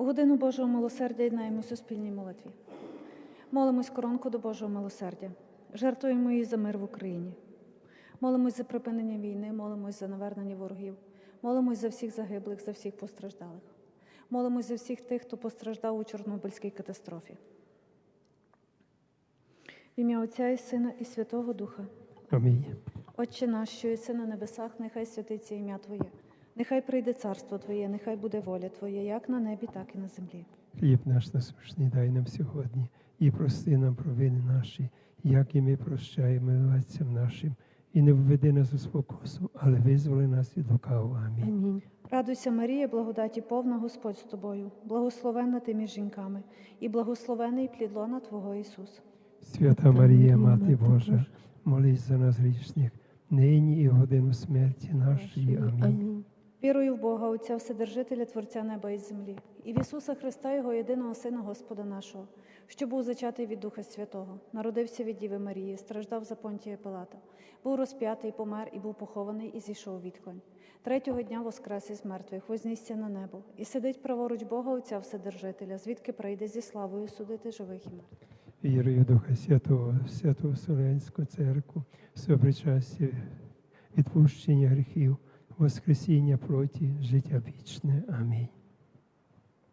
У годину Божого милосердя єднаємося у спільній молитві. Молимось коронку до Божого милосердя. Жертвуємо її за мир в Україні. Молимось за припинення війни, молимось за навернення ворогів, молимось за всіх загиблих, за всіх постраждалих. Молимось за всіх тих, хто постраждав у Чорнобильській катастрофі. В ім'я Отця і Сина і Святого Духа. Амінь. Отче наш, що єси на небесах, нехай святиться ім'я Твоє. Нехай прийде царство Твоє, нехай буде воля Твоя, як на небі, так і на землі. Хліб наш насущний дай нам сьогодні, і прости нам провини наші, як і ми прощаємо винуватцям нашим, і не введи нас у спокусу, але визволи нас від лукавого. Амінь. Амінь. Радуйся, Марія, благодаті повна Господь з тобою, благословенна ти між жінками, і благословений плід лона Твого Ісус. Свята Марія, Мати Божа, молись за нас грішних, нині і в годину смерті нашої. Амінь. Вірую в Бога, Отця Вседержителя, Творця неба і землі, і в Ісуса Христа, Його єдиного Сина Господа нашого, що був зачатий від Духа Святого, народився від Діви Марії, страждав за Понтія Пилата, був розп'ятий, помер і був похований, і зійшов у. Третього дня воскрес із мертвих, вознісся на небо, і сидить праворуч Бога Отця Вседержителя, звідки прийде зі славою судити живих і мертвих. Вірую Духа Святого, Святу Вселенську Церкву, сопричастя, відпущення гріхів, Воскресіння проти життя вічне. Амінь.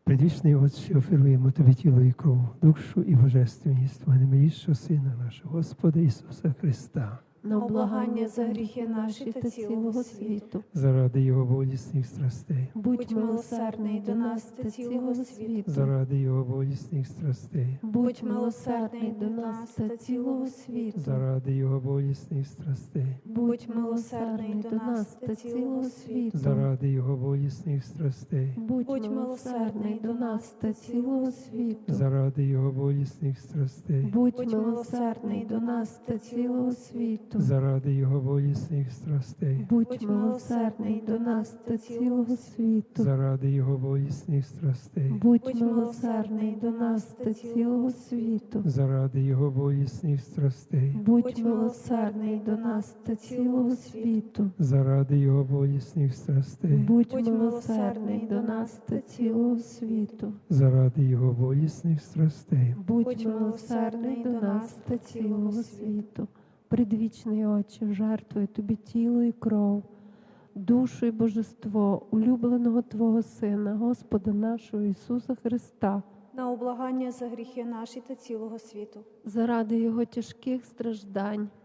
Предвічний Отче, оферуємо Тобі тіло і кров, душу і божественність Твого немилішого Сина нашого Господа Ісуса Христа, На облагання за гріхи наші та цілого світу. заради Його болісних страстей, Будь милосердний до нас та цілого світу. заради Його болісних страстей, Будь милосердний до нас та цілого світу. заради Його болісних страстей, Будь милосердний до нас та цілого світу. заради Його болісних страстей, Будь милосердний до нас та цілого світу. заради Його болісних страстей, Будь милосердний до нас та цілого світу. Заради Його болісних страстей, Будь милосердний до нас та цілого світу. заради Його болісних страстей, Будь милосердний до нас та цілого світу. заради Його болісних страстей, Будь милосердний до нас та цілого світу. заради Його болісних страстей, Будь милосердний до нас та цілого світу. заради Його болісних страстей, Будь милосердний до нас та цілого світу. Предвічний Отче, жертвую тобі тіло і кров, душу і божество, улюбленого Твого Сина, Господа нашого Ісуса Христа, На облагання за гріхи наші та цілого світу. заради Його тяжких страждань,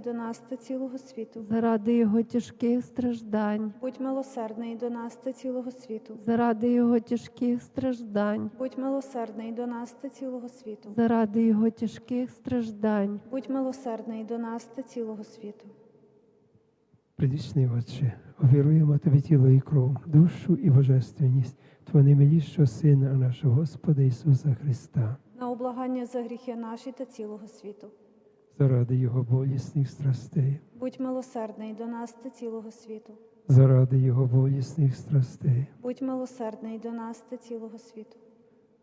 до нас та цілого світу. заради Його тяжких страждань, Будь милосердний до нас та цілого світу. заради Його тяжких страждань, Будь милосердний до нас та цілого світу. заради Його тяжких страждань. Будь милосердний до нас та цілого світу. Предвічний Отче, оферуємо Тобі тіло і кров, душу і божественність Твого немилішого Сина, нашого Господа Ісуса Христа, На облагання за гріхи наші та цілого світу. Заради Його болісних страстей, Будь милосердний до нас та цілого світу. заради Його болісних страстей, Будь милосердний до нас та цілого світу.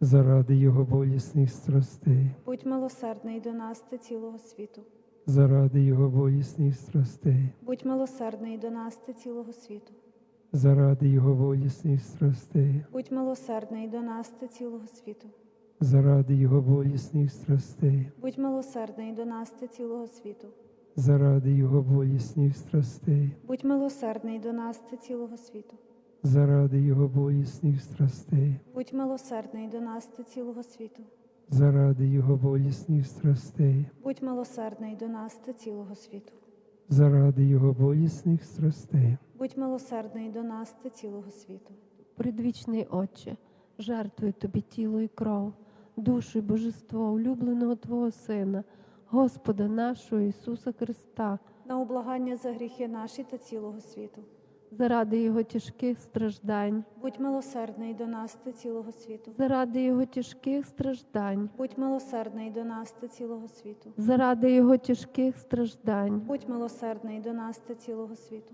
заради Його болісних страстей, Будь милосердний до нас та цілого світу. заради Його болісних страстей, Будь милосердний до нас та цілого світу. заради Його болісних страстей, Будь милосердний до нас та цілого світу. Заради Його болісних страстей, Будь милосердний до нас та цілого світу. заради Його болісних страстей, Будь милосердний до нас та цілого світу. заради Його болісних страстей, Будь милосердний до нас та цілого світу. заради Його болісних страстей, Будь милосердний до нас та цілого світу. заради Його болісних страстей, Будь милосердний до нас та цілого світу. Предвічний Отче, жертвую тобі тіло і кров, душу і божество, улюбленого Твого Сина, Господа нашого Ісуса Христа, На облагання за гріхи наші та цілого світу. заради Його тяжких страждань, Будь милосердний до нас та цілого світу. заради Його тяжких страждань, Будь милосердний до нас та цілого світу. заради Його тяжких страждань, Будь милосердний до нас та цілого світу.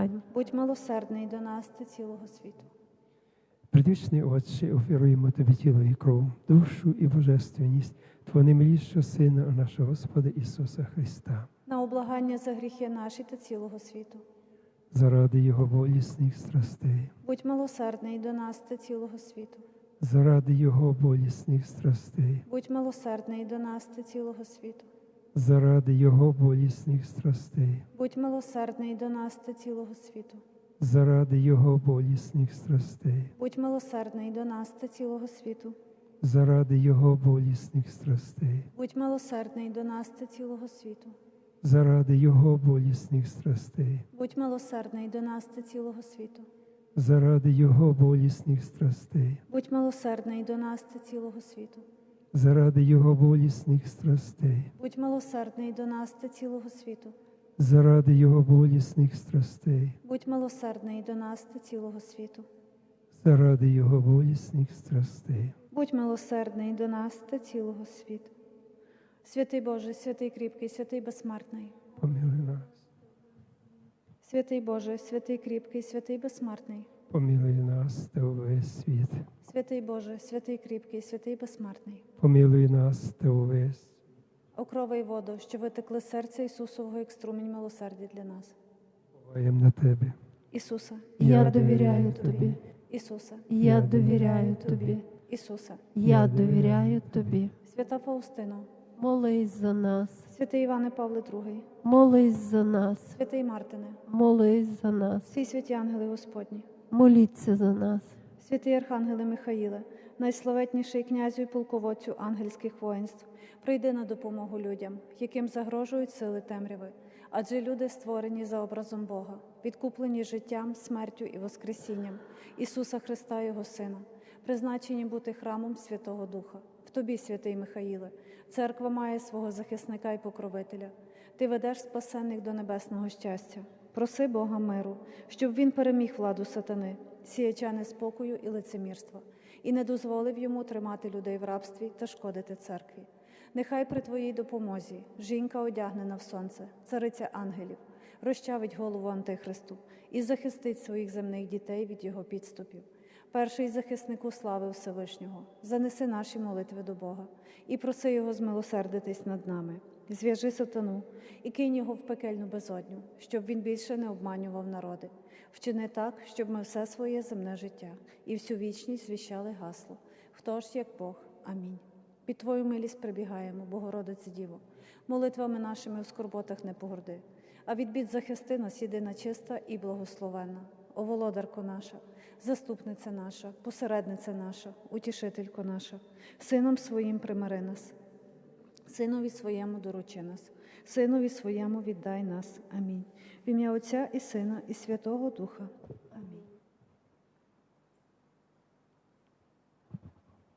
Будь милосердний до нас та цілого світу. Предвічний Отче, оферуємо Тобі тіло і кров, душу і божественність Твого наймилішого Сина, нашого Господа Ісуса Христа, На облагання за гріхи наші та цілого світу. заради Його болісних страстей, Будь милосердний до нас та цілого світу. заради Його болісних страстей, Будь милосердний до нас та цілого світу. Заради Його болісних страстей, Будь милосердний до нас та цілого світу. заради Його болісних страстей, Будь милосердний до нас та цілого світу. заради Його болісних страстей, Будь милосердний до нас та цілого світу. заради Його болісних страстей, Будь милосердний до нас та цілого світу. заради Його болісних страстей, Будь милосердний до нас та цілого світу. Заради Його болісних страстей, Будь милосердний до нас та цілого світу. заради Його болісних страстей, Будь милосердний до нас та цілого світу. заради Його болісних страстей. Будь милосердний до нас та цілого світу. Святий Боже, святий кріпкий, святий безсмертний. Помилуй нас, Святий Боже, святий кріпкий, святий безсмертний. Помилуй нас та увесь світ. Святий Боже, святий кріпкий, святий безсмертний. Помилуй нас та увесь. Окрови й воду, що витекли серця Ісусового, як струмінь милосердя для нас. Буваєм на Тебе. Ісуса, Я довіряю Тобі, Ісуса, я довіряю Тобі, Ісуса. я довіряю Тобі. Свята Фаустино, Молись за нас, святий Іване Павле II, молись за нас, святий Мартине, молись за нас, всі святі ангели Господні, моліться за нас, святий Архангеле Михаїле, найславетніший князю і полководцю ангельських воїнств, прийди на допомогу людям, яким загрожують сили темряви. Адже люди створені за образом Бога, підкуплені життям, смертю і Воскресінням Ісуса Христа, Його Сина, призначені бути храмом Святого Духа. В тобі, святий Михаїле, церква має свого захисника і покровителя. Ти ведеш спасенних до небесного щастя. Проси Бога миру, щоб він переміг владу сатани, сіяча неспокою і лицемірства, і не дозволив йому тримати людей в рабстві та шкодити церкві. Нехай при твоїй допомозі жінка одягнена в сонце, цариця ангелів, розчавить голову Антихристу і захистить своїх земних дітей від його підступів. Перший захиснику слави Всевишнього, занеси наші молитви до Бога і проси Його змилосердитись над нами. Зв'яжи сатану і кинь його в пекельну безодню, щоб він більше не обманював народи. Вчини так, щоб ми все своє земне життя і всю вічність звіщали гасло. Хто ж як Бог? Амінь. Під Твою милість прибігаємо, Богородице Діво, молитвами нашими в скорботах не погорди, а від бід захисти нас єдина чиста і благословенна. О володарко наша, заступниця наша, посередниця наша, утішителько наша, сином своїм примири нас, синові своєму доручи нас, синові своєму віддай нас. Амінь. В ім'я Отця і Сина, і Святого Духа.